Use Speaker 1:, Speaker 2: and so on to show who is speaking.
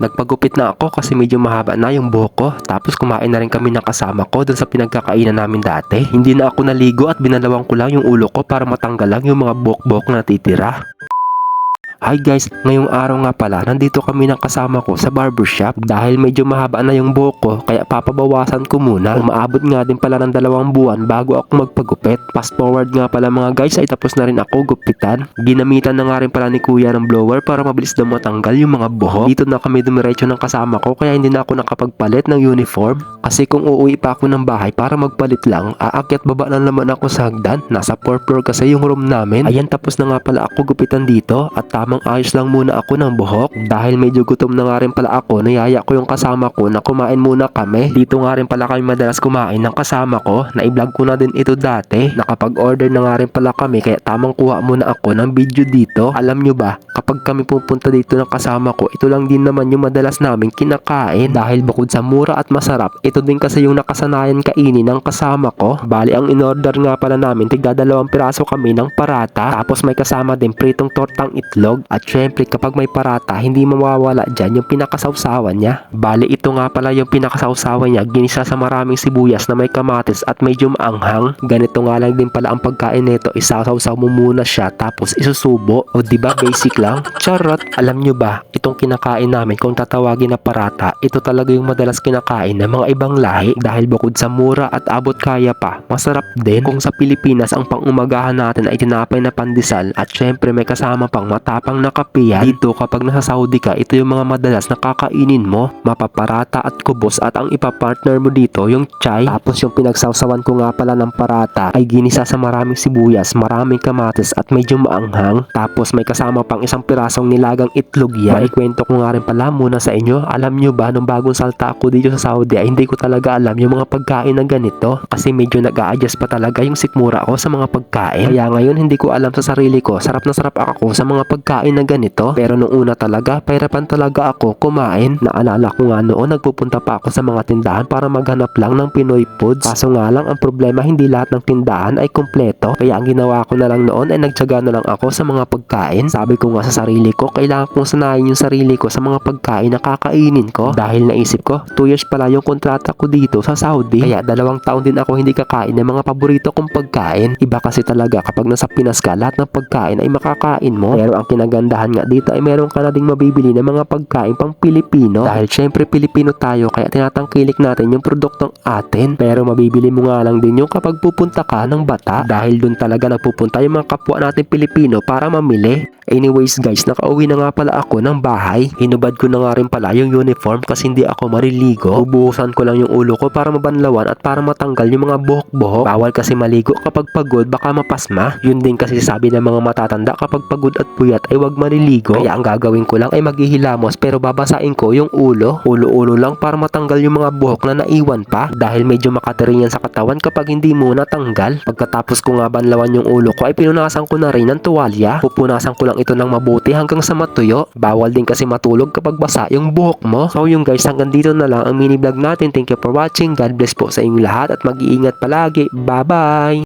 Speaker 1: Nagpagupit na ako kasi medyo mahaba na yung buhok ko. Tapos kumain na rin kami ng kasama ko dun sa pinagkakainan namin dati. Hindi na ako naligo at binalawang ko lang yung ulo ko para matanggal lang yung mga buhok-buhok na natitira. Hi guys, ngayong araw nga pala, nandito kami ng kasama ko sa barbershop dahil medyo mahaba na yung buhok ko kaya papabawasan ko muna. Umaabot nga din pala ng dalawang buwan bago ako magpagupit. Fast forward nga pala mga guys ay tapos na rin ako gupitan. Ginamitan na nga rin pala ni kuya ng blower para mabilis daw matanggal yung mga buhok. Dito na kami dumiretso ng kasama ko kaya hindi na ako nakapagpalit ng uniform. Kasi kung uuwi pa ako ng bahay para magpalit lang, aakyat baba na naman ako sa hagdan. Nasa 4th floor kasi yung room namin. Ayan tapos na nga pala ako gupitan dito at tamang ayos lang muna ako ng buhok. Dahil medyo gutom na nga rin pala ako, niyaya ko yung kasama ko na kumain muna kami. Dito nga rin pala kami madalas kumain ng kasama ko. Na-vlog ko na din ito dati. Nakapag-order na nga rin pala kami kaya tamang kuha muna ako ng video dito. Alam nyo ba, kapag kami pupunta dito ng kasama ko, ito lang din naman yung madalas namin kinakain. Dahil bukod sa mura at masarap, ito din kasi yung nakasanayan kainin ng kasama ko. Bali, ang in-order nga pala namin, tigda dalawang piraso kami ng parata. Tapos may kasama din pritong tortang itlog. At syempre, kapag may parata, hindi mawawala dyan yung pinakasawsawan niya. Bali, ito nga pala yung pinakasawsawan niya, ginisa sa maraming sibuyas na may kamatis at medyo maanghang. Ganito nga lang din pala ang pagkain nito, isasawsaw mo muna siya tapos isusubo. O ba basic lang? Charot! Alam nyo ba, itong kinakain namin kung tatawagin na parata, ito talaga yung madalas kinakain ng mga ibang lahi dahil bukod sa mura at abot kaya pa, masarap din. Kung sa Pilipinas ang pangumagahan natin ay tinapay na pandesal at syempre may kasama pang matapang na kapiyan. Dito kapag nasa Saudi ka, ito yung mga madalas na kakainin mo, mapaparata at kubos at ang ipapartner mo dito yung chai. Tapos yung pinagsawsawan ko nga pala ng parata ay ginisa sa maraming sibuyas, maraming kamatis at medyo maanghang. Tapos may kasama pang isang pirasong nilagang itlog yan. Maikwento ko nga rin pala muna sa inyo. Alam nyo ba, nung bagong salta ako dito sa Saudi ay hindi ko talaga alam yung mga pagkain na ganito. Kasi medyo nag adjust pa talaga yung sikmura ko sa mga pagkain. Kaya ngayon hindi ko alam sa sarili ko. Sarap na sarap ako sa mga pagkain na ganito. Pero nung una talaga, pahirapan talaga ako kumain. Naalala ko nga noon, nagpupunta pa ako sa mga tindahan para maghanap lang ng Pinoy foods. Kaso nga lang, ang problema hindi lahat ng tindahan ay kumpleto. Kaya ang ginawa ko na lang noon ay nagtyaga na lang ako sa mga pagkain. Sabi ko nga sa sarili ko, kailangan kong sanayin yung sarili ko sa mga pagkain na kakainin ko. Dahil naisip ko, 2 years pala yung kontrata ko dito sa Saudi. Kaya dalawang taon din ako hindi kakain ng mga paborito kong pagkain. Iba kasi talaga kapag nasa Pinas ka, lahat ng pagkain ay makakain mo. Pero ang kinagandahan nga dito ay meron ka na ding mabibili ng mga pagkain pang Pilipino. Dahil syempre Pilipino tayo kaya tinatangkilik natin yung produktong atin. Pero mabibili mo nga lang din yung kapag pupunta ka ng bata. Dahil dun talaga nagpupunta yung mga kapwa natin Pilipino para mamili. Anyways guys, nakauwi na nga pala ako ng bahay. Hinubad ko na nga rin pala yung uniform kasi hindi ako mariligo. Ubuhusan ko lang yung ulo ko para mabanlawan at para matanggal yung mga buhok-buhok. Bawal kasi maligo kapag pagod baka mapasma. Yun din kasi sabi ng mga matatanda kapag pagod at puyat ay wag mariligo. Kaya ang gagawin ko lang ay maghihilamos pero babasain ko yung ulo. Ulo-ulo lang para matanggal yung mga buhok na naiwan pa dahil medyo makatiring yan sa katawan kapag hindi mo natanggal. Pagkatapos ko nga banlawan yung ulo ko ay pinunasan ko na rin ng tuwalya. Pupunasan ko lang ito ng mabuti hanggang sa matuyo. Bawal din kasi matulog kapag basa yung buhok mo. So yung guys, hanggang dito na lang ang mini vlog natin. Thank you for watching. God bless po sa inyong lahat at mag-iingat palagi. Bye-bye!